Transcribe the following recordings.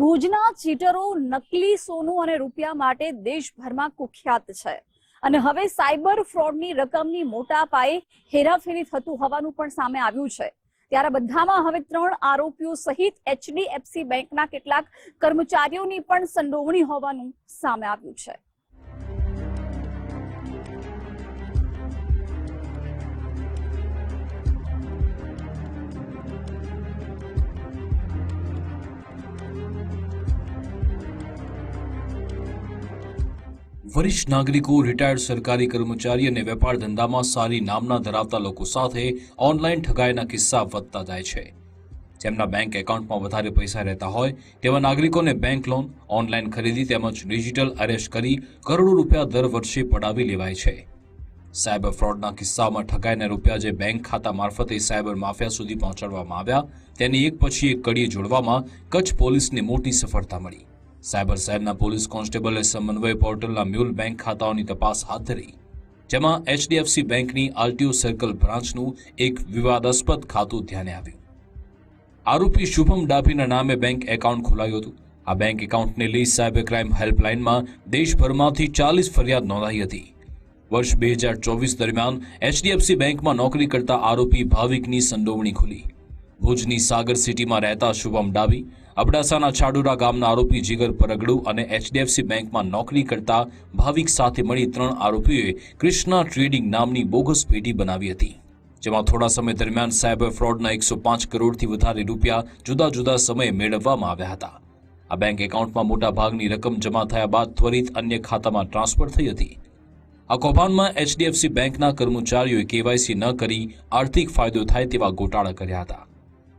ભુજના ચીટરો નકલી સોનું અને રૂપિયા માટે દેશભરમાં કુખ્યાત છે. અને હવે સાયબર ફ્રોડની રકમની મોટા પાયે હેરાફેરી થતું હોવાનું પણ સામે આવ્યું છે. ત્યારે બધામાં હવે ત્રણ આરોપીઓ સહિત એચડીએફસી બેંકના કેટલાક કર્મચારીઓની પણ સંડોવણી હોવાનું સામે આવ્યું છે. વરિષ્ઠ નાગરિકો રિટાયર્ડ સરકારી કર્મચારી અને વેપાર ધંધામાં સારી નામના ધરાવતા લોકો સાથે ઓનલાઈન ઠગાઈના કિસ્સા વધતા જાય છે. જેમના બેંક એકાઉન્ટમાં વધારે પૈસા રહેતા હોય, તેવા નાગરિકોને બેંક લોન ઓનલાઈન ખરીદી તેમજ ડિજિટલ અરેસ્ટ કરી કરોડો રૂપિયા દર વર્ષે પડાવી લેવાય છે. સાયબર ફ્રોડના કિસ્સામાં ઠગાઈને રૂપિયા જે બેંક ખાતા મારફતે સાયબર માફિયા સુધી પહોંચાડવામાં આવ્યા, તેની એક પછી એક કડી જોડવામાં કચ્છ પોલીસને મોટી સફળતા મળી. સાયબર સેલના પોલીસ કોન્સ્ટેબલે સમન્વય પોર્ટલના મ્યુલ બેંક ખાતાઓની તપાસ હાથ ધરી. જેમાં એચડીએફસી બેંકની આરટીઓ સર્કલ બ્રાન્ચનું એક વિવાદાસ્પદ ખાતું ધ્યાને આવ્યું. આરોપી શુભમ ડાભીના નામે બેંક એકાઉન્ટ ખોલાયું હતું. આ બેંક એકાઉન્ટને લઈ સાયબર ક્રાઇમ હેલ્પલાઇનમાં દેશભરમાંથી ચાલીસ ફરિયાદ નોંધાઈ હતી. વર્ષ બે હજાર ચોવીસ દરમિયાન એચડીએફસી બેંકમાં નોકરી કરતા આરોપી ભાવિકની સંડોવણી ખુલી. ભુજની સાગર સિટીમાં રહેતા શુભમ ડાભી અબડાસાના છાડુરા ગામના આરોપી જીગર પરગડુ અને એચડીએફસી બેંકમાં નોકરી કરતા ભાવિક સાથે મળી ત્રણ આરોપીઓએ કૃષ્ણા ટ્રેડિંગ નામની બોગસ પેઢી બનાવી હતી. જેમાં થોડા સમય દરમિયાન સાયબર ફ્રોડના એકસો પાંચ કરોડથી વધારે રૂપિયા જુદા જુદા સમયે મેળવવામાં આવ્યા હતા. આ બેંક એકાઉન્ટમાં મોટા ભાગની રકમ જમા થયા બાદ ત્વરિત અન્ય ખાતામાં ટ્રાન્સફર થઈ હતી. આ કૌભાંડમાં એચડીએફસી બેંકના કર્મચારીઓએ કેવાયસી ન કરી આર્થિક ફાયદો થાય તેવા ગોટાળા કર્યા હતા.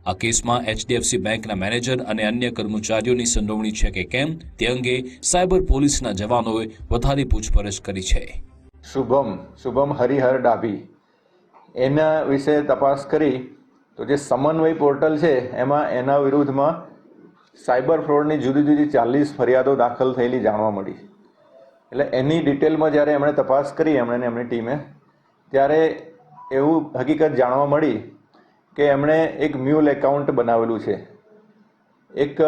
આ કેસમાં એચડીએફસી બેંકના મેનેજર અને અન્ય કર્મચારીઓની સંડોવણી છે કે કેમ તે અંગે સાયબર પોલીસના જવાનોએ વધારે પૂછપરછ કરી છે. શુભમ શુભમ હરિહર ડાભી. એના વિશે તપાસ કરી તો જે સમન્વય પોર્ટલ છે, એમાં એના વિરુદ્ધમાં સાયબર ફ્રોડની જુદી જુદી ચાલીસ ફરિયાદો દાખલ થયેલી જાણવા મળી એટલે એની ડિટેલમાં જ્યારે એમણે તપાસ કરી, એમણે એમની ટીમે, ત્યારે એવું હકીકત જાણવા મળી કે એમણે એક મ્યુલ એકાઉન્ટ બનાવેલું છે. એક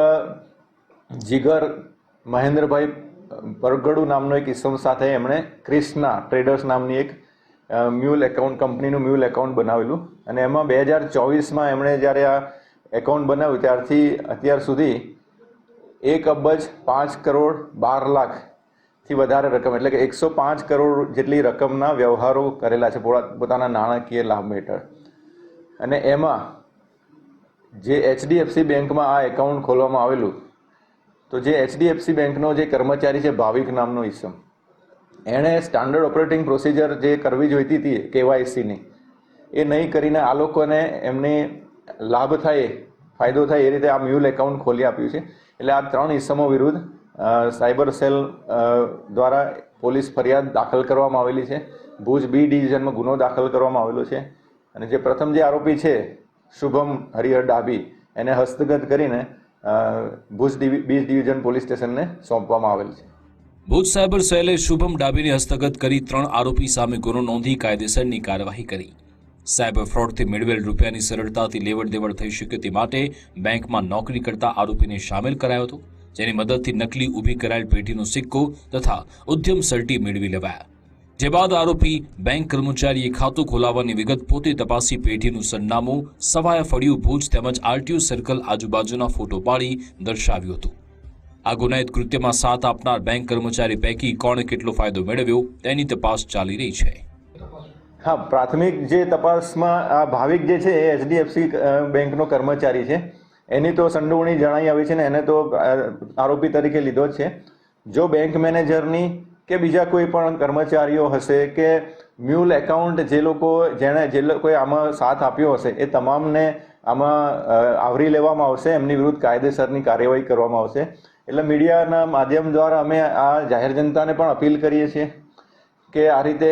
જીગર મહેન્દ્રભાઈ પરગડુ નામનો એક ઇસમ સાથે એમણે ક્રિષ્ના ટ્રેડર્સ નામની એક મ્યુલ એકાઉન્ટ, કંપનીનું મ્યુલ એકાઉન્ટ બનાવેલું. અને એમાં બે હજાર ચોવીસમાં એમણે જ્યારે આ એકાઉન્ટ બનાવ્યું, ત્યારથી અત્યાર સુધી એક અબજ પાંચ કરોડ બાર લાખથી વધારે રકમ, એટલે કે એકસો પાંચ કરોડ જેટલી રકમના વ્યવહારો કરેલા છે પોતા- પોતાના નાણાકીય લાભ હેઠળ. અને એમાં જે એચડીએફસી બેંકમાં આ એકાઉન્ટ ખોલવામાં આવેલું, તો જે એચડીએફસી બેંકનો જે કર્મચારી છે ભાવિક નામનો ઈસમ, એણે સ્ટાન્ડર્ડ ઓપરેટિંગ પ્રોસિજર જે કરવી જોઈતી હતી કેવાયસીની, એ નહીં કરીને આ લોકોને એમને લાભ થાય, ફાયદો થાય એ રીતે આ મ્યુલ એકાઉન્ટ ખોલી આપ્યું છે. એટલે આ ત્રણ ઈસમો વિરુદ્ધ સાયબર સેલ દ્વારા પોલીસ ફરિયાદ દાખલ કરવામાં આવેલી છે. ભુજ બી ડિવિઝનમાં ગુનો દાખલ કરવામાં આવેલો છે. અને જે પ્રથમ જે આરોપી છે, શુભમ હરિહર ડાભી, એને હસ્તગત કરીને ભુજ બીજ ડિવિઝન પોલીસ સ્ટેશનને સોંપવામાં આવેલ છે. ભુજ સાયબર સેલે શુભમ ડાબીને હસ્તગત કરી ત્રણ આરોપી સામે ગુનો નોંધી કાયદેસરની કાર્યવાહી કરી. સાયબર ફ્રોડથી મેળવેલ રૂપિયાની સરળતાથી લેવડ દેવડ થઈ શકે તે માટે બેંકમાં નોકરી કરતા આરોપીને સામેલ કરાયો હતો, જેની મદદથી નકલી ઊભી કરાયેલ પેઢીનો સિક્કો તથા ઉદ્યમ સર્ટી મેળવી લેવાયા. જે બાદ આરોપી બેંક કર્મચારીએ ખાતું ખોલાવવાની વિગત પોતે તપાસી પેઢીનું સરનામું, સવાયા ફળિયું ભુજ તેમજ આરટીયુ સર્કલ આજુબાજુના ફોટો પાડી દર્શાવ્યું હતું. આ ગુનાહિત કૃત્યમાં સાથ આપનાર બેંક કર્મચારી પૈકી કોણે કેટલો ફાયદો મેળવ્યો તેની તપાસ ચાલી રહી છે. હા, પ્રાથમિક જે તપાસમાં આ ભાવિક જે છે એ એચડીએફસી બેંકનો કર્મચારી છે. એની તો સંડોવણી જણાઈ આવી છે ને એને તો આરોપી તરીકે લીધો છે. જો બેંક મેનેજરની કે બીજા કોઈ પણ કર્મચારીઓ હશે કે મ્યુલ એકાઉન્ટ જે લોકો જેણે જે લોકોએ આમાં સાથ આપ્યો હશે, એ તમામને આમાં આવરી લેવામાં આવશે, એમની વિરુદ્ધ કાયદેસરની કાર્યવાહી કરવામાં આવશે. એટલે મીડિયાના માધ્યમ દ્વારા અમે આ જાહેર જનતાને પણ અપીલ કરીએ છીએ કે આ રીતે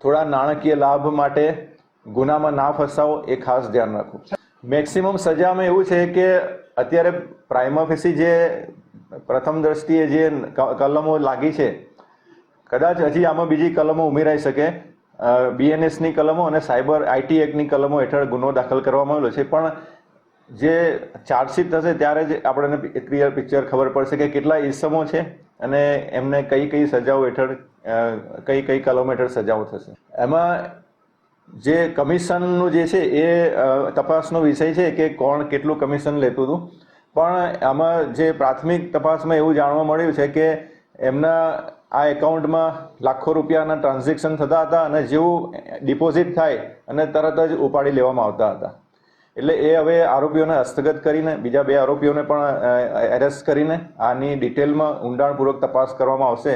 થોડા નાણાકીય લાભ માટે ગુનામાં ના ફસાવો, એ ખાસ ધ્યાન રાખો મેક્સિમમ સજામાં એવું છે કે અત્યારે પ્રાઇમાફેસી જે પ્રથમ દ્રષ્ટિએ જે કલમો લાગી છે, કદાચ હજી આમાં બીજી કલમો ઉમેરાઈ શકે. બીએનએસની કલમો અને સાયબર આઈટી એક્ટની કલમો હેઠળ ગુનો દાખલ કરવામાં આવેલો છે. પણ જે ચાર્જશીટ થશે ત્યારે જ આપણને ક્લિયર પિક્ચર ખબર પડશે કે કેટલા ઇસમો છે અને એમને કઈ કઈ સજાઓ હેઠળ કઈ કઈ કલમ હેઠળ સજાઓ થશે. એમાં જે કમિશનનું જે છે એ તપાસનો વિષય છે કે કોણ કેટલું કમિશન લેતું હતું. પણ આમાં જે પ્રાથમિક તપાસમાં એવું જાણવા મળ્યું છે કે એમના આ એકાઉન્ટમાં લાખો રૂપિયાના ટ્રાન્ઝેક્શન થતા હતા અને જેવું ડિપોઝિટ થાય અને તરત જ ઉપાડી લેવામાં આવતા હતા. એટલે એ હવે આરોપીઓને હસ્તગત કરીને, બીજા બે આરોપીઓને પણ એરેસ્ટ કરીને આની ડિટેલમાં ઊંડાણપૂર્વક તપાસ કરવામાં આવશે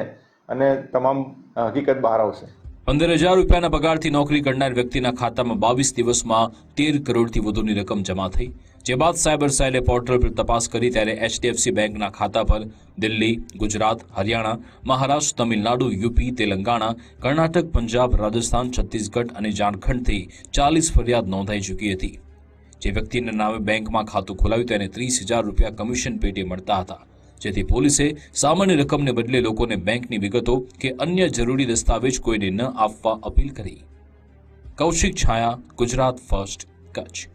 અને તમામ હકીકત બહાર આવશે. પંદર હજાર રૂપિયાના પગારથી નોકરી કરનાર વ્યક્તિના ખાતામાં બાવીસ દિવસમાં તેર કરોડથી વધુની રકમ જમા થઈ. જે બાદ સાયબર સેલે પોર્ટલ પર તપાસ કરી ત્યારે એચડીએફસી બેંકના ખાતા પર દિલ્હી, ગુજરાત, હરિયાણા, મહારાષ્ટ્ર, તમિલનાડુ, યુપી, તેલંગાણા, કર્ણાટક, પંજાબ, રાજસ્થાન, છત્તીસગઢ અને ઝારખંડથી ચાલીસ ફરિયાદ નોંધાઈ ચૂકી હતી. જે વ્યક્તિના નામે બેંકમાં ખાતું ખોલાવ્યું તેને ત્રીસ હજાર રૂપિયા કમિશન પેટે મળતા હતા. જેથી પોલીસે સામાન્ય રકમને બદલે લોકોને બેંકની વિગતો કે અન્ય જરૂરી દસ્તાવેજ કોઈને ન આપવા અપીલ કરી. કૌશિક છાયા, ગુજરાત, ફર્સ્ટ, કચ્છ.